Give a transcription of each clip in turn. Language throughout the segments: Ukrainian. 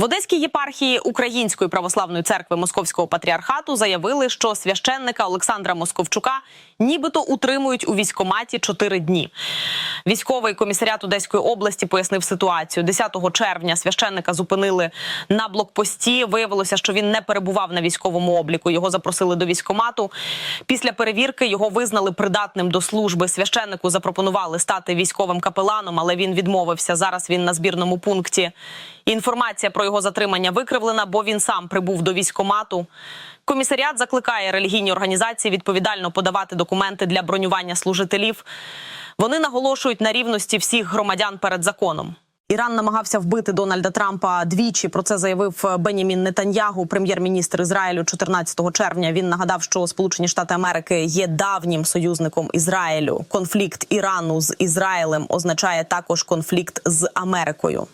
В Одеській єпархії Української православної церкви Московського патріархату заявили, що священника Олександра Московчука нібито утримують у військкоматі чотири дні. Військовий комісаріат Одеської області пояснив ситуацію. 10 червня священника зупинили на блокпості. Виявилося, що він не перебував на військовому обліку. Його запросили до військкомату. Після перевірки його визнали придатним до служби. Священнику запропонували стати військовим капеланом, але він відмовився. Зараз він на збірному пункті. Інформація про його затримання викривлена, бо він сам прибув до військомату. Комісаріат закликає релігійні організації відповідально подавати документи для бронювання служителів. Вони наголошують на рівності всіх громадян перед законом. Іран намагався вбити Дональда Трампа двічі. Про це заявив Бенямін Нетаньягу, прем'єр-міністр Ізраїлю 14 червня. Він нагадав, що Сполучені Штати Америки є давнім союзником Ізраїлю. Конфлікт Ірану з Ізраїлем означає також конфлікт з Америкою.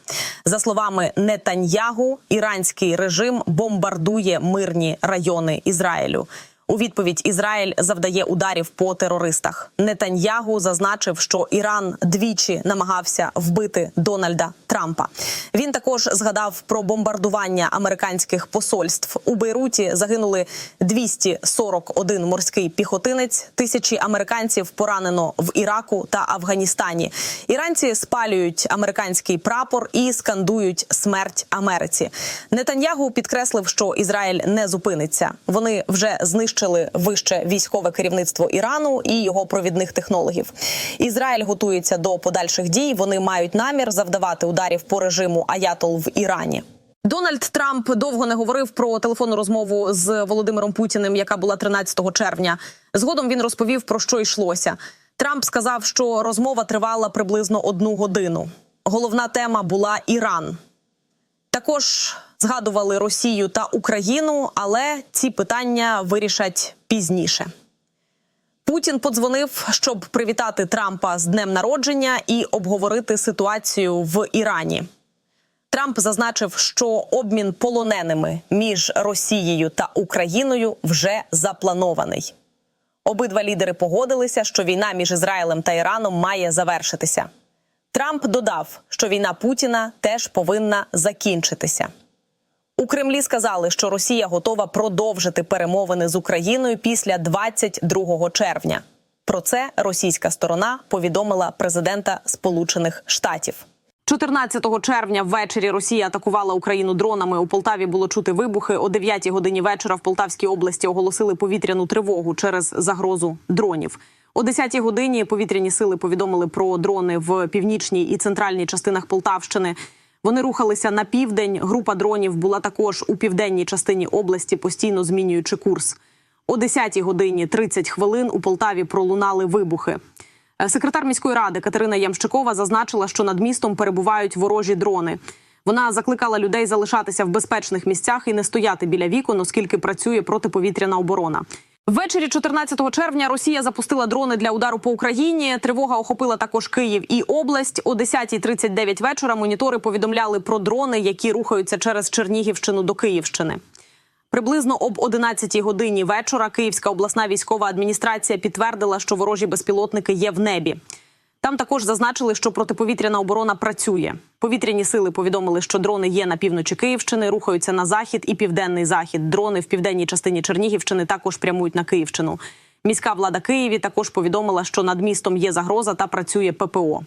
За словами Нетаньягу, іранський режим бомбардує мирні райони Ізраїлю. У відповідь Ізраїль завдає ударів по терористах. Нетаньягу зазначив, що Іран двічі намагався вбити Дональда Трампа. Він також згадав про бомбардування американських посольств у Бейруті. Загинули 241 морський піхотинець. Тисячі американців поранено в Іраку та Афганістані. Іранці спалюють американський прапор і скандують смерть Америці. Нетаньягу підкреслив, що Ізраїль не зупиниться. Вони вже знищили вище військове керівництво Ірану і його провідних технологів. Ізраїль готується до подальших дій. Вони мають намір завдавати ударів по режиму Аятол в Ірані. Дональд Трамп довго не говорив про телефонну розмову з Володимиром Путіним, яка була 13 червня. Згодом він розповів про що йшлося. Трамп сказав, що розмова тривала приблизно одну годину. Головна тема була Іран. Також згадували Росію та Україну, але ці питання вирішать пізніше. Путін подзвонив, щоб привітати Трампа з днем народження і обговорити ситуацію в Ірані. Трамп зазначив, що обмін полоненими між Росією та Україною вже запланований. Обидва лідери погодилися, що війна між Ізраїлем та Іраном має завершитися. Трамп додав, що війна Путіна теж повинна закінчитися. У Кремлі сказали, що Росія готова продовжити перемовини з Україною після 22 червня. Про це російська сторона повідомила президента Сполучених Штатів. 14 червня ввечері Росія атакувала Україну дронами. У Полтаві було чути вибухи. О 9 годині вечора в Полтавській області оголосили повітряну тривогу через загрозу дронів. О 10 годині повітряні сили повідомили про дрони в північній і центральній частинах Полтавщини. Вони рухалися на південь. Група дронів була також у південній частині області, постійно змінюючи курс. О 10 годині 30 хвилин у Полтаві пролунали вибухи. Е, Секретар міської ради Катерина Ямщикова зазначила, що над містом перебувають ворожі дрони. Вона закликала людей залишатися в безпечних місцях і не стояти біля вікон, оскільки працює протиповітряна оборона. Ввечері 14 червня Росія запустила дрони для удару по Україні. Тривога охопила також Київ і область. О 10.39 вечора монітори повідомляли про дрони, які рухаються через Чернігівщину до Київщини. Приблизно об 11 годині вечора Київська обласна військова адміністрація підтвердила, що ворожі безпілотники є в небі. Там також зазначили, що протиповітряна оборона працює. Повітряні сили повідомили, що дрони є на півночі Київщини, рухаються на захід і південний захід. Дрони в південній частині Чернігівщини також прямують на Київщину. Міська влада Києві також повідомила, що над містом є загроза та працює ППО.